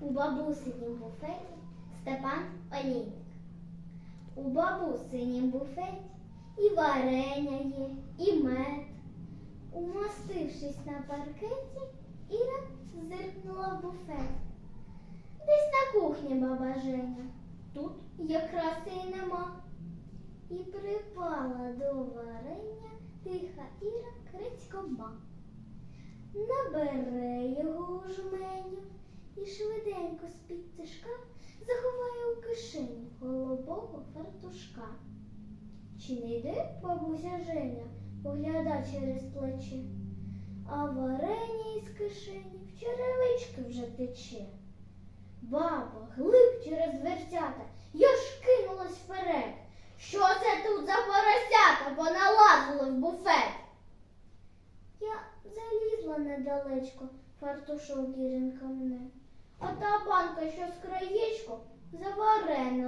У бабусинім буфеті Степан Олійник. У бабусинім буфеті і варення є, і мед. Умостившись на паркеті, Іра зиркнула в буфет. Десь на кухні баба Женя. Тут якраз і нема. І припала до варення тиха Іра Крицькома. Набере його швиденько з-під тишка заховає у кишеню голубого фартушка. Чи не йде бабуся Женя, погляда через плече, а варення із кишені в черевички вже тече. Баба глиб через дверцята, я ж кинулась вперед. Що це тут за поросята поналазили в буфет? Я залізла недалечко, фартушок мене а та банка, що з краєчку, заварена.